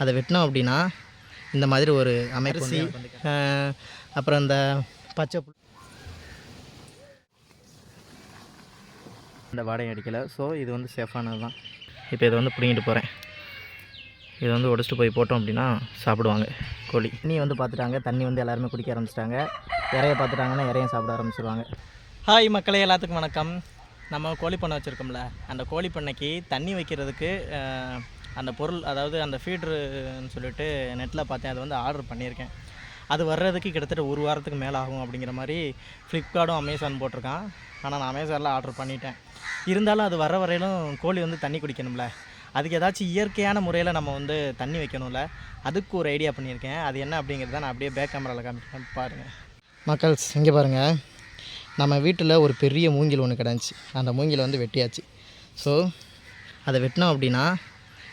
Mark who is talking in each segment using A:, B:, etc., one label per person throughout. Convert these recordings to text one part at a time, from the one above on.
A: அதை வெட்டினோம் அப்படின்னா இந்த மாதிரி ஒரு அமைப்பு அப்புறம் இந்த பச்சை புல் இந்த வாடகை அடிக்கலை. ஸோ இது வந்து சேஃபானது தான். இப்போ இதை வந்து பிடிங்கிட்டு போகிறேன் இதை வந்து உடச்சிட்டு போய் போட்டோம் அப்படின்னா சாப்பிடுவாங்க கோழி. தண்ணி வந்து பார்த்துட்டாங்க. தண்ணி வந்து எல்லாருமே குடிக்க ஆரம்பிச்சிட்டாங்க. இறைய பார்த்துட்டாங்கன்னா இறையும் சாப்பிட ஆரம்பிச்சிருவாங்க. ஹாய் மக்களே எல்லாத்துக்கும் வணக்கம். நம்ம கோழி பண்ணை வச்சுருக்கோம்ல. அந்த கோழி பண்ணைக்கு தண்ணி வைக்கிறதுக்கு அந்த பொருள் அதாவது அந்த ஃபீட்ருன்னு சொல்லிட்டு நெட்டில் பார்த்தேன் அது வந்து ஆர்டர் பண்ணியிருக்கேன். அது வர்றதுக்கு கிட்டத்தட்ட ஒரு வாரத்துக்கு மேலே ஆகும் அப்படிங்கிற மாதிரி ஃப்ளிப்கார்ட்டும் அமேசான் போட்டிருக்கான். ஆனால் நான் அமேசானில் ஆர்டர் பண்ணிட்டேன். இருந்தாலும் அது வர வரையிலும் கோழி வந்து தண்ணி குடிக்கணும்ல. அதுக்கு ஏதாச்சும் இயற்கையான முறையில் நம்ம வந்து தண்ணி வைக்கணும்ல. அதுக்கு ஒரு ஐடியா பண்ணியிருக்கேன். அது என்ன அப்படிங்கிறத நான் அப்படியே பேக் கேமராவில் காமிக்கிறேன். பாருங்கள் மக்கள்ஸ் இங்கே பாருங்கள் நம்ம வீட்டில் ஒரு பெரிய மூங்கில் ஒன்று கிடந்துச்சு. அந்த மூங்கில் வந்து வெட்டியாச்சு. ஸோ அதை வெட்டினோம் அப்படின்னா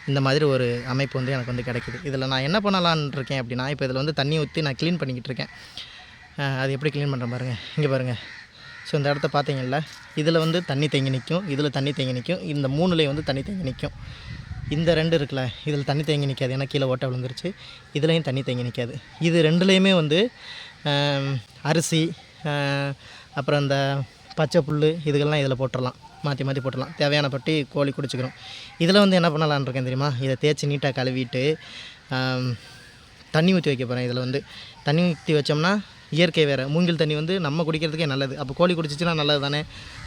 A: இந்த மாதிரி ஒரு அமைப்பு வந்து எனக்கு வந்து கிடைக்குது. இதில் நான் என்ன பண்ணலான்னு இருக்கேன் அப்படின்னா இப்போ இதில் வந்து தண்ணி ஊற்றி நான் க்ளீன் பண்ணிக்கிட்டு இருக்கேன் அது எப்படி க்ளீன் பண்ணுறேன் பாருங்கள் இங்கே பாருங்கள் ஸோ இந்த இடத்த பார்த்தீங்கல்ல இதில் வந்து தண்ணி தேங்கி நிற்கும் இதில் தண்ணி தேங்கி நிற்கும் இந்த மூணுலேயும் வந்து தண்ணி தேங்கி நிற்கும். இந்த ரெண்டு இருக்குல்ல இதில் தண்ணி தேங்கி நிற்காது. ஏன்னா கீழே ஓட்டை விழுந்துருச்சு. இதுலேயும் தண்ணி தேங்கி நிற்காது. இது ரெண்டுலேயுமே வந்து அரிசி அப்புறம் இந்த பச்சை புல் இதுக்கெல்லாம் இதில் போட்டுடலாம் மாற்றி மாற்றி போட்டுடலாம். தேவையான பட்டி கோழி குடிச்சிக்கிறோம். இதில் வந்து என்ன பண்ணலான்னு இருக்கேன் தெரியுமா? இதை தேய்ச்சி நீட்டாக கழுவிட்டு தண்ணி ஊற்றி வைக்க போகிறேன் இதில் வந்து. தண்ணி ஊற்றி வச்சோம்னா இயற்கை வேறு. மூங்கில் தண்ணி வந்து நம்ம குடிக்கிறதுக்கே நல்லது. அப்போ கோழி குடிச்சிச்சுன்னா நல்லது தானே?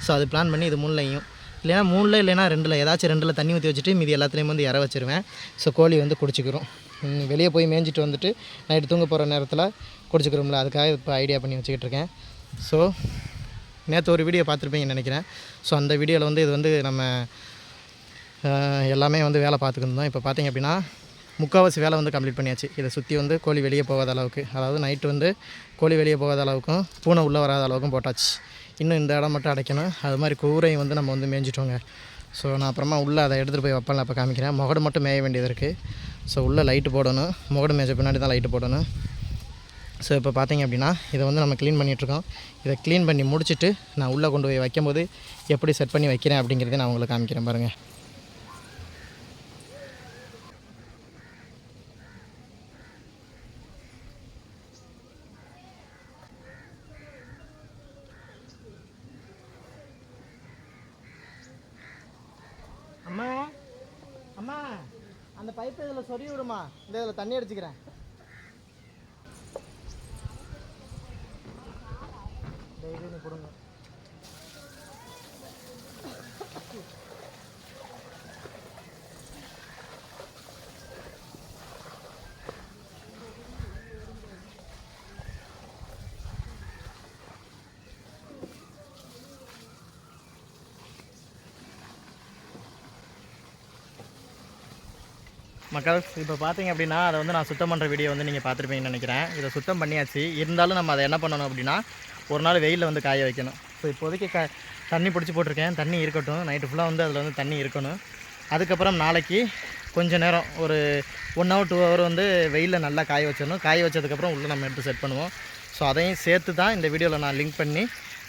A: ஸோ அது பிளான் பண்ணி இது மூணுலையும். இல்லைன்னா மூணில் இல்லைன்னா ரெண்டில். ஏதாச்சும் ரெண்டில் தண்ணி ஊற்றி வச்சுட்டு மீதி எல்லாத்துலேயும் வந்து இற வச்சிருவேன். ஸோ கோழி வந்து குடிச்சிக்கிறோம். வெளியே போய் மேய்ஞ்சிட்டு வந்துட்டு நைட்டு தூங்க போகிற நேரத்தில் குடிச்சிக்கிறோம்ல. அதுக்காக இப்போ ஐடியா பண்ணி வச்சுக்கிட்டு இருக்கேன். ஸோ நேற்று ஒரு வீடியோ பார்த்துருப்பீங்கன்னு நினைக்கிறேன். ஸோ அந்த வீடியோவில் வந்து இது வந்து நம்ம எல்லாமே வந்து வேலை பார்த்துக்கிட்டு இருந்தோம் இப்போ பார்த்தீங்க அப்படின்னா முக்கால்வாசி வேலை வந்து கம்ப்ளீட் பண்ணியாச்சு. இதை சுற்றி வந்து கோழி வெளியே போகாத அளவுக்கு அதாவது நைட்டு வந்து கோழி வெளியே போகாத அளவுக்கும் பூனை உள்ளே வராத அளவுக்கும் போட்டாச்சு. இன்னும் இந்த இடம் மட்டும் அடைக்கணும். அது மாதிரி கூரையும் வந்து நம்ம வந்து மேய்ஞ்சிட்டோங்க. ஸோ நான் அப்புறமா உள்ளே அதை எடுத்துகிட்டு போய் வைப்பேன் அப்போ காமிக்கிறேன். முகடு மட்டும் மேய வேண்டியது இருக்குது ஸோ உள்ளே லைட்டு போடணும். முகடு மேய்ச்ச பின்னாடி தான் லைட்டு போடணும். ஸோ இப்போ பார்த்தீங்க அப்படின்னா இதை வந்து நம்ம க்ளீன் பண்ணிகிட்ருக்கோம் இதை க்ளீன் பண்ணி முடிச்சுட்டு நான் உள்ளே கொண்டு போய் வைக்கும்போது எப்படி செட் பண்ணி வைக்கிறேன் அப்படிங்கிறத நான் உங்களுக்கு காமிக்கிறேன் பாருங்கள் அம்மா அம்மா அந்த பைப்பு இதில் சொறி விடுமா? இந்த இதில் தண்ணி அடிச்சுக்கிறேன். டெய்லி கொடுங்க. மக்கள் இப்போ பார்த்தீங்க அப்படின்னா அதை வந்து நான் சுத்தம் பண்ணுற வீடியோ வந்து நீங்கள் பார்த்துருப்பீங்கன்னு நினைக்கிறேன். இதை சுத்தம் பண்ணியாச்சு. இருந்தாலும் நம்ம அதை என்ன பண்ணணும் அப்படின்னா ஒரு நாள் வெயிலில் வந்து காய வைக்கணும். ஸோ இப்போதைக்கு க தண்ணி பிடிச்சி போட்டிருக்கேன். தண்ணி இருக்கட்டும். நைட்டு ஃபுல்லாக வந்து அதில் வந்து தண்ணி இருக்கணும். அதுக்கப்புறம் நாளைக்கு கொஞ்சம் நேரம் ஒரு ஒன் ஹவர் டூ ஹவர் வந்து வெயிலில் நல்லா காய வச்சிடணும். காய வச்சதுக்கப்புறம் உள்ளே நம்ம எடுத்து செட் பண்ணுவோம். ஸோ அதையும் சேர்த்து தான் இந்த வீடியோவில் நான் லிங்க் பண்ணி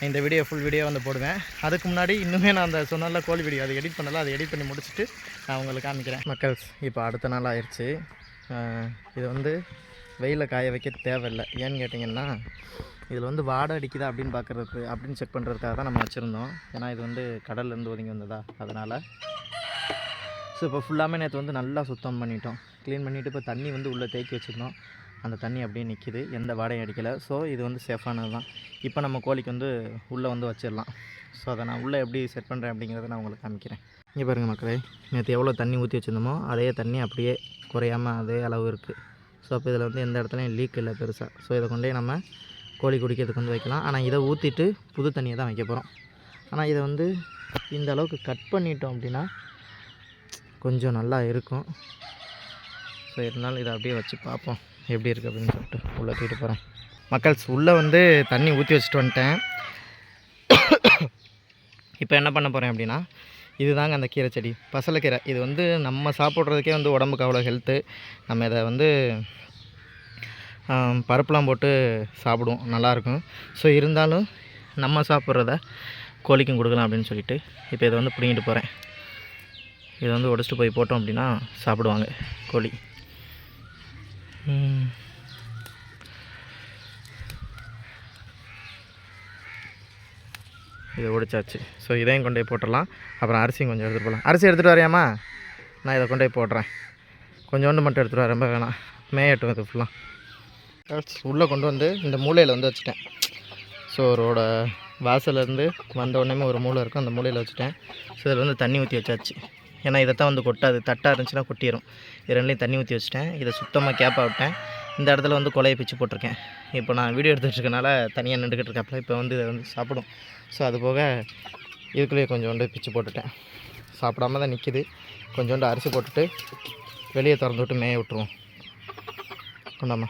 A: இந்த வீடியோ ஃபுல் வீடியோ வந்து போடுவேன். அதுக்கு முன்னாடி இன்னுமே நான் அந்த சொன்னால கோழி வீடியோ அதை எடிட் பண்ணல. அதை எடிட் பண்ணி முடிச்சுட்டு நான் உங்களுக்கு காமிக்கிறேன். மக்கள்ஸ் இப்போ அடுத்த நாள் ஆயிடுச்சு இது வந்து வெயிலில் காய வைக்க தேவையில்லை. ஏன்னு கேட்டிங்கன்னா இதில் வந்து வாடை அடிக்குதா அப்படின்னு பார்க்குறது அப்படின்னு செக் பண்ணுறதுக்காக தான் நம்ம வச்சுருந்தோம். ஏன்னா இது வந்து கடல்லேருந்து ஒதுங்கி வந்ததா அதனால். ஸோ இப்போ ஃபுல்லாமே நேற்று வந்து நல்லா சுத்தம் பண்ணிட்டோம். க்ளீன் பண்ணிவிட்டு இப்போ தண்ணி வந்து உள்ளே தேக்கி வச்சுருந்தோம். அந்த தண்ணி அப்படியே நிற்கிது எந்த வாடையும் அடிக்கலை. ஸோ இது வந்து சேஃபானது தான். இப்போ நம்ம கோழிக்கு வந்து உள்ளே வந்து வச்சிடலாம். ஸோ அதை நான் உள்ளே எப்படி செட் பண்ணுறேன் அப்படிங்கிறத நான் உங்களுக்கு காமிக்கிறேன். இங்கே பாருங்கள் மக்களே நேற்று எவ்வளோ தண்ணி ஊற்றி வச்சுருந்தோமோ அதே தண்ணி அப்படியே குறையாமல் அதே அளவு இருக்குது ஸோ அப்போ இதில் வந்து எந்த இடத்துலையும் லீக் இல்லை பெருசாக ஸோ இதை கொண்டே நம்ம கோழி குடிக்கிறதுக்கு வந்து வைக்கலாம். ஆனால் இதை ஊற்றிட்டு புது தண்ணியை தான் வைக்க போகிறோம் ஆனால் இதை வந்து இந்த அளவுக்கு கட் பண்ணிட்டோம் அப்படின்னா கொஞ்சம் நல்லா இருக்கும். ஸோ இருந்தாலும் இதை அப்படியே வச்சு பார்ப்போம். எப்படி இருக்குது அப்படின்னு சொல்லிட்டு உள்ளே தூக்கிட்டு போகிறேன் மக்கள்ஸ் உள்ளே வந்து தண்ணி ஊற்றி வச்சுட்டு வந்துட்டேன். இப்போ என்ன பண்ண போகிறேன் அப்படின்னா இதுதாங்க அந்த கீரை செடி. பசலைக்கீரை. இது வந்து நம்ம சாப்பிட்றதுக்கே வந்து உடம்புக்கு அவ்வளோ ஹெல்த்து நம்ம இதை வந்து பருப்புலாம் போட்டு சாப்பிடுவோம் நல்லாயிருக்கும். ஸோ இருந்தாலும் நம்ம சாப்பிட்றத கோழிக்கும் கொடுக்கலாம் அப்படின்னு சொல்லிட்டு இப்போ இதை வந்து பிடிங்கிட்டு போகிறேன் இதை வந்து உடச்சிட்டு போய் போட்டோம் அப்படின்னா சாப்பிடுவாங்க கோழி. இதை ஒடிச்சாச்சு ஸோ இதையும் கொண்டு போய் போட்டுடலாம். அப்புறம் அரிசியும் கொஞ்சம் எடுத்துகிட்டு போகலாம். அரிசி எடுத்துகிட்டு வரையாம்மா? நான் இதை கொண்டு போய் போடுறேன். கொஞ்சோண்டு மட்டும் எடுத்துகிட்டு வரேன் ரொம்ப வேணாம். மேயட்டும் இது ஃபுல்லாக உள்ளே கொண்டு வந்து இந்த மூலையில் வந்து வச்சுட்டேன். ஸோ ரோட வாசல்லேருந்து வந்த உடனே ஒரு மூளை இருக்கும். அந்த மூலையில் வச்சுட்டேன். ஸோ இதில் வந்து தண்ணி ஊற்றி வச்சாச்சு. ஏன்னா இதை தான் வந்து கொட்டாது. தட்டாக இருந்துச்சுன்னா கொட்டிடும் இரண்டுலேயும் ரெண்டுலேயும் தண்ணி ஊற்றி வச்சுட்டேன். இதை சுத்தமாக கேப்பாக விட்டேன். இந்த இடத்துல வந்து கொலையை பிச்சு போட்டிருக்கேன். இப்போ நான் வீடியோ எடுத்துகிட்டு இருக்கனால தனியாக நின்றுக்கிட்டு இருக்காப்புல. இப்போ வந்து இதை வந்து சாப்பிடும். ஸோ அது போக இதுக்குள்ளேயே கொஞ்சோண்டு பிச்சு போட்டுட்டேன். சாப்பிடாம தான் நிற்கிது கொஞ்சோண்டு அரிசி போட்டுட்டு வெளியே திறந்து விட்டு மேய விட்டுருவோம். கொண்டாமா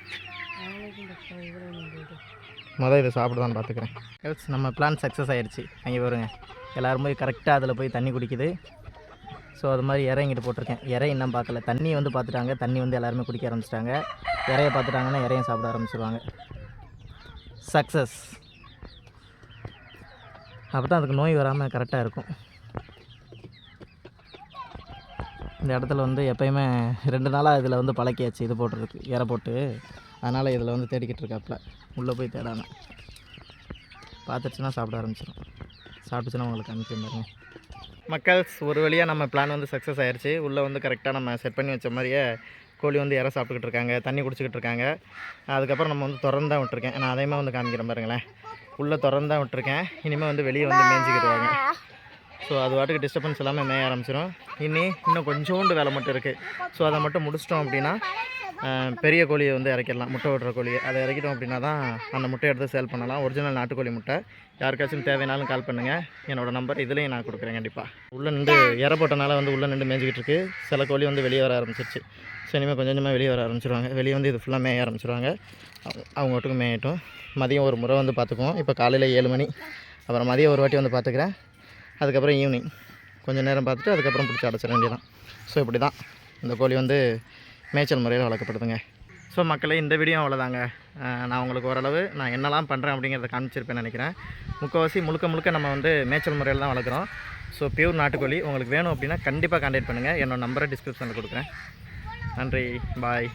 A: மொதல் இதை சாப்பிடுதான்னு பார்த்துக்கிறேன். கேர்ள்ஸ் நம்ம பிளான் சக்ஸஸ் ஆகிடுச்சு அங்கே பாருங்க. எல்லோரும் போய் கரெக்டாக அதில் போய் தண்ணி குடிக்குது. ஸோ அது மாதிரி இறை போட்டிருக்கேன். இறை இன்னும் பார்க்கல. தண்ணி வந்து பார்த்துட்டாங்க. தண்ணி வந்து எல்லாருமே குடிக்க ஆரம்பிச்சிட்டாங்க. இறையை பார்த்துட்டாங்கன்னா இறையும் சாப்பிட ஆரம்பிச்சிருவாங்க. சக்ஸஸ் அப்போ தான் அதுக்கு நோய் வராமல் கரெக்டாக இருக்கும். இந்த இடத்துல வந்து எப்பயுமே ரெண்டு நாளாக இதில் வந்து பழக்கியாச்சு இது போட்டுருக்கு இறை போட்டு. அதனால் இதில் வந்து தேடிக்கிட்டு இருக்காப்புல. உள்ளே போய் தேடாமல் பார்த்துச்சுன்னா சாப்பிட ஆரம்பிச்சிடும் சாப்பிட்டுச்சுன்னா உங்களுக்கு அனுப்பி மக்கள்ஸ் ஒரு வழியாக நம்ம பிளான் வந்து சக்ஸஸ் ஆயிடுச்சு உள்ளே வந்து கரெக்டாக நம்ம செட் பண்ணி வச்ச மாதிரியே கோழி வந்து இறை சாப்பிட்டுக்கிட்டு இருக்காங்க தண்ணி குடிச்சிக்கிட்டு இருக்காங்க. அதுக்கப்புறம் நம்ம வந்து திறந்து தான் விட்டுருக்கேன். நான் அதே வந்து காமிக்கிறேன் பாருங்களேன். உள்ளே திறந்து தான் விட்டுருக்கேன். இனிமேல் வந்து வெளியே வந்து மேய்ஞ்சிக்கிடுவாங்க ஸோ அது வாட்டுக்கு டிஸ்டர்பன்ஸ் இல்லாமல் மேய ஆரம்பிச்சிடும் இனி இன்னும் கொஞ்சோண்டு வேலை மட்டும் இருக்குது ஸோ அதை மட்டும் முடிச்சிட்டோம் அப்படின்னா பெரிய கோழியை வந்து இறக்கிடலாம் முட்டை விடுற கோழி அதை இறக்கிட்டோம் அப்படின்னா தான் அந்த முட்டையை எடுத்து சேல் பண்ணலாம். ஒரிஜினல் நாட்டுக்கோழி முட்டை. யாருக்காச்சும் தேவைனாலும் கால் பண்ணுங்கள் என்னோடய நம்பர் இதுலேயும் நான் கொடுக்குறேன் கண்டிப்பாக உள்ளே நின்று இற போட்டனால வந்து உள்ளே நின்று மேய்ஞ்சிக்கிட்டு இருக்கு. சில கோழி வந்து வெளியே வர ஆரம்பிச்சிருச்சு. ஸோ இனிமேல் கொஞ்சம் கொஞ்சமாக வெளியே வர ஆரம்பிச்சிருவாங்க. வெளியே வந்து இது ஃபுல்லாக மேய ஆரம்பிச்சிருவாங்க. அவங்க- அவங்க மேயட்டும். மதியம் ஒரு முறை வந்து பார்த்துக்குவோம். இப்போ காலையில் ஏழு மணி. அப்புறம் மதியம் ஒரு வாட்டி வந்து பார்த்துக்கிறேன். அதுக்கப்புறம் ஈவினிங் கொஞ்சம் நேரம் பார்த்துட்டு அதுக்கப்புறம் பிடிச்சி அடைச்சிட வேண்டியதான் ஸோ இப்படி தான் இந்த கோழி வந்து மேய்ச்சல் முறையில் வளர்க்கப்படுதுங்க. ஸோ மக்களே இந்த வீடியோ அவ்வளோதாங்க நான் உங்களுக்கு ஓரளவு நான் என்னெல்லாம் பண்ணுறேன் அப்படிங்கிறத காமிச்சிருப்பேன்னு நினைக்கிறேன். முக்கால்வாசி முழுக்க முழுக்க நம்ம வந்து மேய்ச்சல் முறையில் தான் வளர்க்குறோம். ஸோ பியூர் நாட்டுக்கோழி உங்களுக்கு வேணும் அப்படின்னா கண்டிப்பாக கான்டாக்ட் பண்ணுங்கள் என்னோட நம்பரை டிஸ்கிரிப்ஷனில் கொடுக்குறேன். நன்றி. பாய்